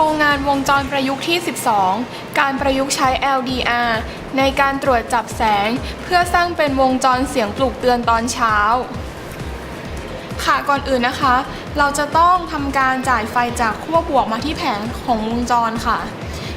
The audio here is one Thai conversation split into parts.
วงจรประยุกต์ที่ 12 การประยุกต์ใช้ LDR ในการตรวจจับแสง เพื่อสร้างเป็นวงจรเสียงปลุกเตือนตอนเช้า ค่ะก่อนอื่นนะคะ เราจะต้องทำการจ่ายไฟจากขั้วบวกมาที่แผงของวงจรค่ะ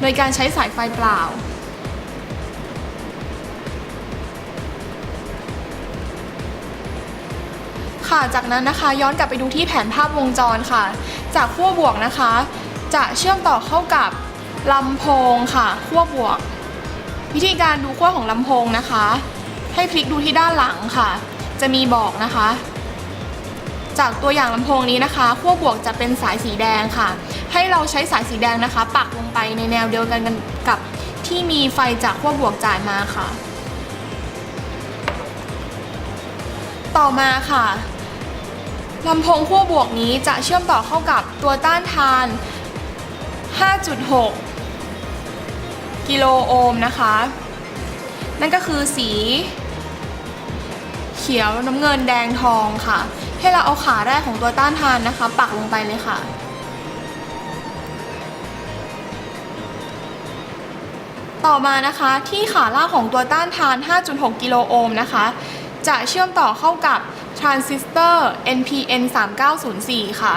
โดยการใช้สายไฟเปล่าค่ะ จากนั้นนะคะย้อนกลับไปดูที่แผนภาพวงจรค่ะ จากขั้วบวกนะคะ จะเชื่อมต่อเข้ากับลำโพงค่ะขั้วบวก วิธีการดูขั้วของลำโพงนะคะ ให้พลิกดูที่ด้านหลังค่ะ จะมีบอกนะคะ จากตัวอย่างลำโพงนี้นะคะขั้วบวกจะเป็นสายสีแดงค่ะ ให้เราใช้สายสีแดงนะคะ ปักลงไปในแนวเดียวกันกับที่มีไฟจากขั้วบวกจ่ายมาค่ะ ต่อมาค่ะลำโพงขั้วบวกนี้จะเชื่อมต่อเข้ากับตัวต้านทาน 5.6 กิโลโอห์มนะคะ นั่นก็คือสี เขียวน้ำเงินแดงทองค่ะ ให้เราเอาขาแรกของตัวต้านทานนะคะ ปักลงไปเลยค่ะ ต่อมานะคะที่ขาล่างของตัวต้านทาน 5.6 กิโลโอห์มนะคะ จะเชื่อมต่อเข้ากับทรานซิสเตอร์ NPN 3904 ค่ะ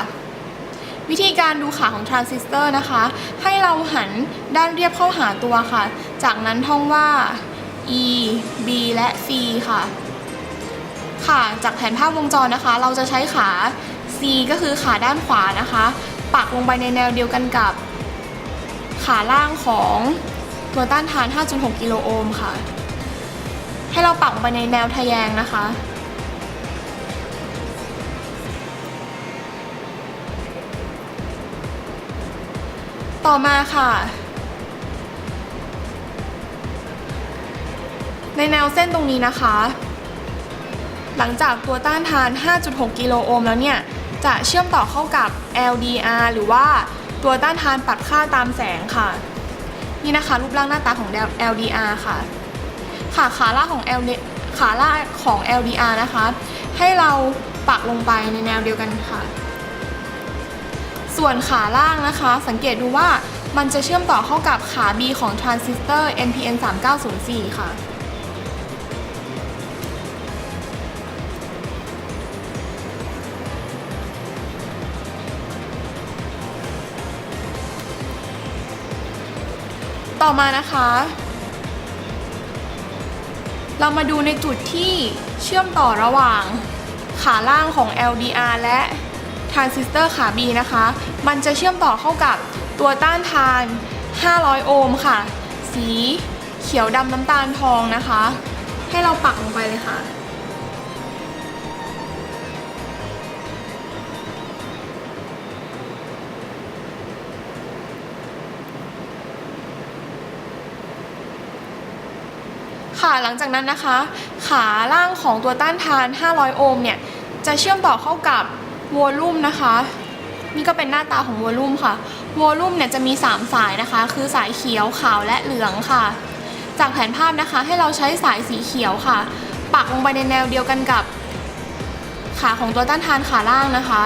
วิธีการดูขาของทรานซิสเตอร์นะคะ ให้เราหันด้านเรียบเข้าหาตัวค่ะ จากนั้นท่องว่า E B และ C ค่ะ ค่ะจากแผนภาพวงจรนะคะ เราจะใช้ขา C ก็คือขาด้านขวานะคะ ปักลงไปในแนวเดียวกันกับ ขาล่างของตัวต้านทาน 5.6 กิโลโอห์มค่ะ ให้เราปักลงไปในแนวทะแยงนะคะ ต่อมาค่ะ ในแนวเส้นตรงนี้นะคะ หลังจากตัวต้านทาน 5.6 กิโลโอห์มแล้วเนี่ย จะเชื่อมต่อเข้ากับ LDR หรือว่าตัวต้านทานปัดค่าตามแสงค่ะ นี่นะคะ รูปร่างหน้าตาของ LDR ค่ะ ค่ะขาล่างของ L ขาล่างของ LDR นะคะ ให้เราปักลงไปในแนวเดียวกันค่ะ ส่วนขาล่างนะคะ สังเกตดูว่ามันจะเชื่อมต่อเข้ากับขา B ของทรานซิสเตอร์ NPN 3904 ค่ะ ต่อมานะคะ เรามาดูในจุดที่เชื่อมต่อระหว่างขาล่างของ LDR และ ทรานซิสเตอร์ขา B นะคะ มันจะเชื่อมต่อเข้ากับตัวต้านทาน 500 โอห์มค่ะ สีเขียวดำน้ำตาลทองนะคะ ให้เราปักลงไปเลยค่ะค่ะหลังจากนั้นนะคะ ขาล่างของตัวต้านทาน 500 โอห์มเนี่ย จะเชื่อมต่อเข้ากับ วอลลุ่มนะคะ นี่ก็เป็นหน้าตาของวอลลุ่มค่ะวอลลุ่มเนี่ยจะมี 3 สายนะคะ คือสายเขียวขาวและเหลืองค่ะ จากแผนภาพนะคะให้เราใช้สายสีเขียวค่ะ ปักลงไปในแนวเดียวกันกับ ขาของตัวต้านทานขาล่างนะคะ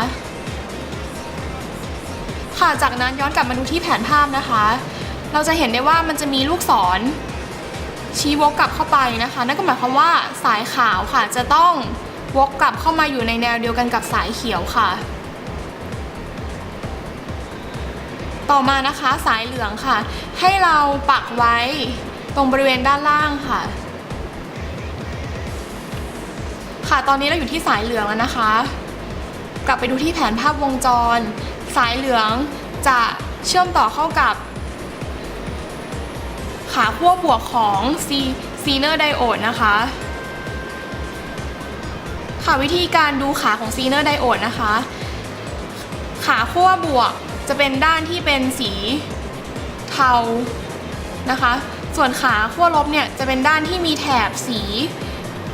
ค่ะจากนั้นย้อนกลับมาดูที่แผนภาพนะคะ เราจะเห็นได้ว่ามันจะมีลูกศรชี้วกกลับเข้าไปนะคะ นั่นก็หมายความว่าสายขาวค่ะจะต้อง วกกลับเข้ามาอยู่ในแนวเดียวกันกับสายเขียวค่ะ ต่อมานะคะสายเหลืองค่ะ ให้เราปักไว้ตรงบริเวณด้านล่างค่ะ ค่ะตอนนี้เราอยู่ที่สายเหลืองแล้วนะคะ กลับไปดูที่แผนภาพวงจร สายเหลืองจะเชื่อมต่อเข้ากับขาขั้วบวกของซีซีเนอร์ไดโอดนะคะ ค่ะวิธีการดูขาของซีเนอร์ไดโอดนะคะ ขาขั้วบวกจะเป็นด้านที่เป็นสีเทานะคะ ส่วนขาขั้วลบเนี่ยจะเป็นด้านที่มีแถบสี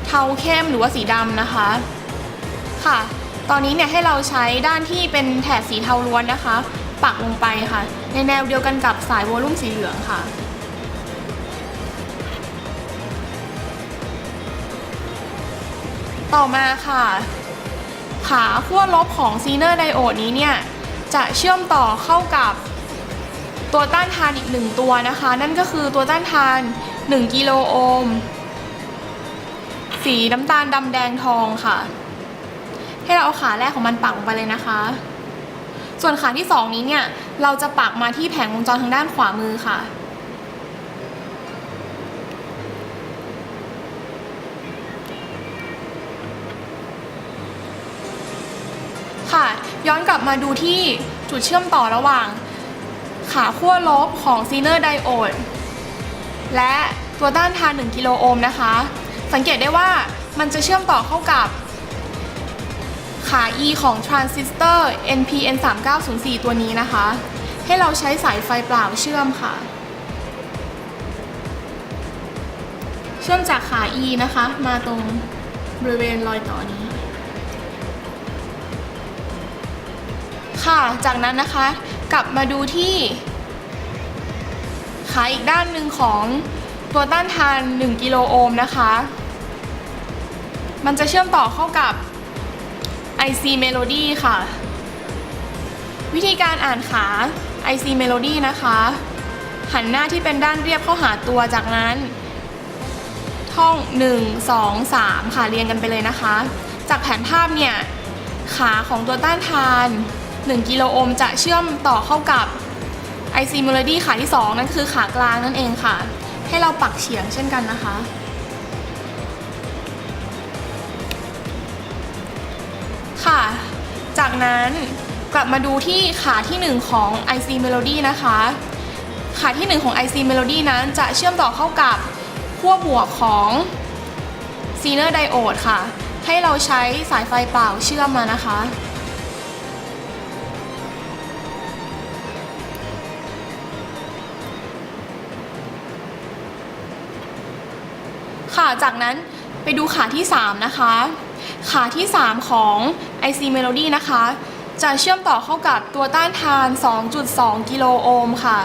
เทาเข้มหรือว่าสีดำนะคะ ค่ะ ตอนนี้เนี่ยให้เราใช้ด้านที่เป็นแถบสีเทาล้วนนะคะ ปักลงไปค่ะ ในแนวเดียวกันกับสายวอลลุ่มสีเหลืองค่ะ ต่อมาค่ะ ขาขั้วลบของซีเนอร์ไดโอดนี้เนี่ย จะเชื่อมต่อเข้ากับตัวต้านทานอีกหนึ่งตัวนะคะ นั่นก็คือตัวต้านทาน 1 กิโลโอห์มสีน้ำตาลดำแดงทองค่ะ ให้เราเอาขาแรกของมันปักลงไปเลยนะคะ ส่วนขาที่ 2 นี้เนี่ย เราจะปักมาที่แผงวงจรทางด้านขวามือค่ะ ค่ะ ย้อนกลับมาดูที่จุดเชื่อมต่อระหว่าง ขาขั้วลบของซีเนอร์ไดโอดและตัวต้านทาน 1 กิโลโอห์มนะคะ สังเกตได้ว่ามันจะเชื่อมต่อเข้ากับ ขา E ของทรานซิสเตอร์ NPN 3904 ตัวนี้นะคะ ให้เราใช้สายไฟเปล่าเชื่อมค่ะ เชื่อมจากขา E นะคะ มาตรงบริเวณรอยต่อนี้ ค่ะ จากนั้นนะคะกลับมาดูที่ขาอีกด้านหนึ่งของตัวต้านทาน 1 กิโลโอห์มนะคะ มันจะเชื่อมต่อเข้ากับ IC Melody ค่ะ วิธีการอ่านขา IC Melody นะคะ หันหน้าที่เป็นด้านเรียบเข้าหาตัวจากนั้น ท่อง 1 2 3 ค่ะเรียงกันไปเลยนะคะ จากแผนภาพเนี่ย ขาของตัวต้านทาน 1 กิโลโอห์มจะเชื่อมต่อเข้ากับ IC Melody ขาที่ 2 นั่นคือขากลางนั่นเองค่ะ ให้เราปักเฉียงเช่นกันนะคะ ค่ะ จากนั้นกลับมาดูที่ขาที่ 1 ของ IC Melody นะคะ ขาที่ 1 ของ IC Melody นั้นจะเชื่อมต่อเข้ากับขั้วบวกของ Zener Diode ค่ะ ให้เราใช้สายไฟเปล่าเชื่อมมานะคะ ค่ะ จากนั้นไปดูขาที่ 3 นะคะ ขาที่ 3 ของ IC Melody นะคะ จะเชื่อมต่อเข้ากับตัวต้านทาน 2.2 กิโลโอห์มค่ะ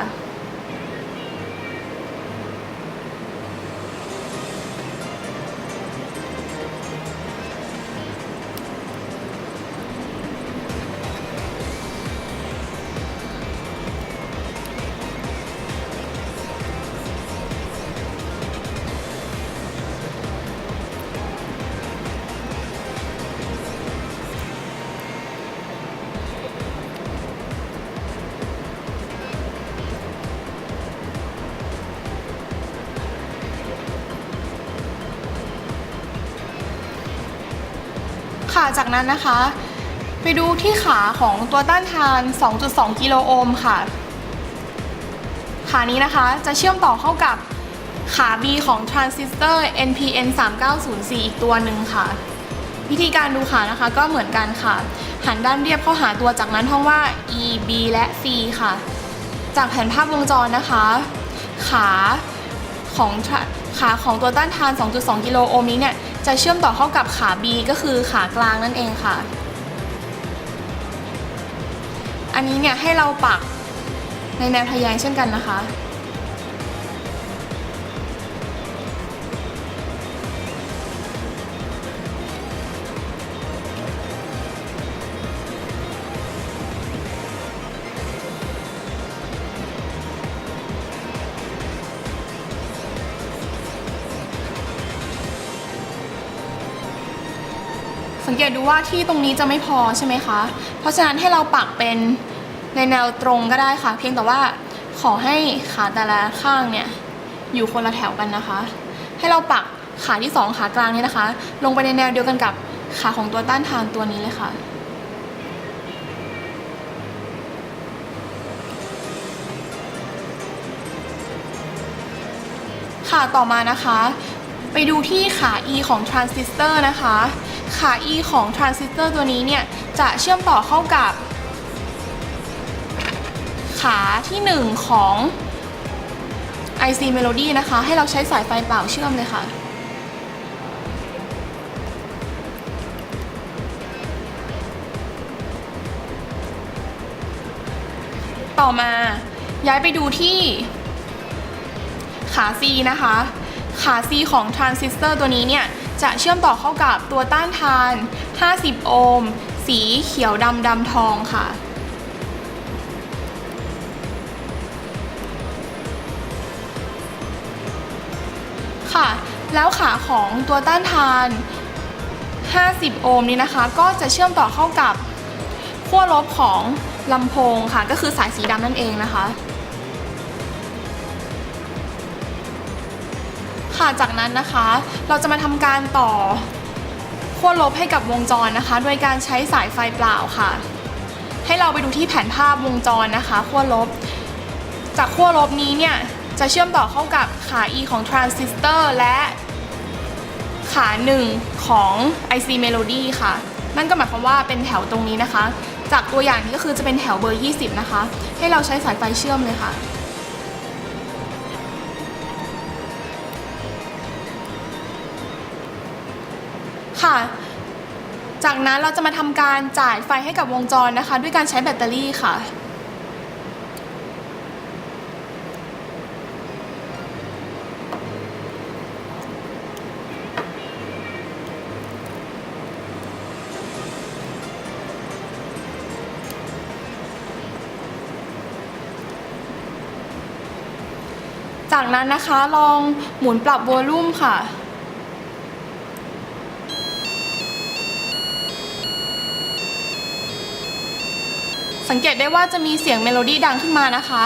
จากนั้นนะคะ ไปดูที่ขาของตัวต้านทาน 2.2 กิโลโอห์มค่ะ ขานี้นะคะจะเชื่อมต่อเข้ากับขา B ของทรานซิสเตอร์ NPN 3904 อีกตัวหนึ่งค่ะ วิธีการดูขานะคะก็เหมือนกันค่ะ หันด้านเรียบเข้าหาตัวจากนั้นท่องว่า E B และ C ค่ะ จากแผนภาพวงจรนะคะ ขาของขาของตัวต้านทาน 2.2 กิโลโอห์มนี้เนี่ย จะเชื่อมต่อเข้ากับขา B ก็คือขากลางนั่นเองค่ะ อันนี้เนี่ยให้เราปักในแนวทะแยงเช่นกันนะคะ สังเกตดูว่าที่ตรงนี้จะไม่พอใช่ไหมคะ เพราะฉะนั้นให้เราปักเป็นในแนวตรงก็ได้ค่ะ เพียงแต่ว่าขอให้ขาแต่ละข้างเนี่ยอยู่คนละแถวกันนะคะ ให้เราปักขาที่สองขากลางนี้นะคะ ลงไปในแนวเดียวกันกับขาของตัวต้านทานตัวนี้เลยค่ะ ค่ะต่อมานะคะ ไปดูที่ขา E ของทรานซิสเตอร์นะคะ ขา E ของทรานซิสเตอร์ตัวนี้เนี่ย จะเชื่อมต่อเข้ากับ ขาที่ 1 ของ IC Melody นะคะ ให้เราใช้สายไฟเปล่าเชื่อมเลยค่ะต่อมาย้ายไปดูที่ขา C นะคะ ขา C ของทรานซิสเตอร์ตัวนี้เนี่ย จะเชื่อมต่อเข้ากับตัวต้านทาน 50 โอห์ม สีเขียวดำดำทองค่ะ ค่ะ แล้วขาของตัวต้านทาน 50 โอห์มนี้นะคะ ก็จะเชื่อมต่อเข้ากับขั้วลบของลำโพงค่ะ ก็คือสายสีดำนั่นเองนะคะ ค่ะจากนั้นนะคะ เราจะมาทำการต่อขั้วลบให้กับวงจรนะคะ โดยการใช้สายไฟเปล่าค่ะ ให้เราไปดูที่แผนภาพวงจรนะคะขั้วลบ จากขั้วลบนี้เนี่ยจะเชื่อมต่อเข้ากับขา E ของทรานซิสเตอร์และขาหนึ่งของ IC Melody ค่ะ นั่นก็หมายความว่าเป็นแถวตรงนี้นะคะ จากตัวอย่างนี้ก็คือจะเป็นแถวเบอร์ 20 นะคะ ให้เราใช้สายไฟเชื่อมเลยค่ะ ค่ะ จากนั้นเราจะมาทำการจ่ายไฟให้กับวงจรนะคะ ด้วยการใช้แบตเตอรี่ค่ะจากนั้นนะคะลองหมุนปรับวอลลุ่มค่ะ สังเกตได้ว่าจะมีเสียงเมโลดี้ดังขึ้นมานะคะ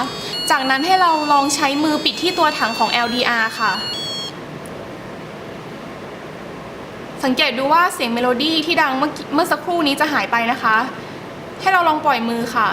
จากนั้นให้เราลองใช้มือปิดที่ตัวถังของ LDR ค่ะ สังเกตดูว่าเสียงเมโลดี้ที่ดังเมื่อเมื่อสักครู่นี้จะหายไปนะคะ ให้เราลองปล่อยมือค่ะ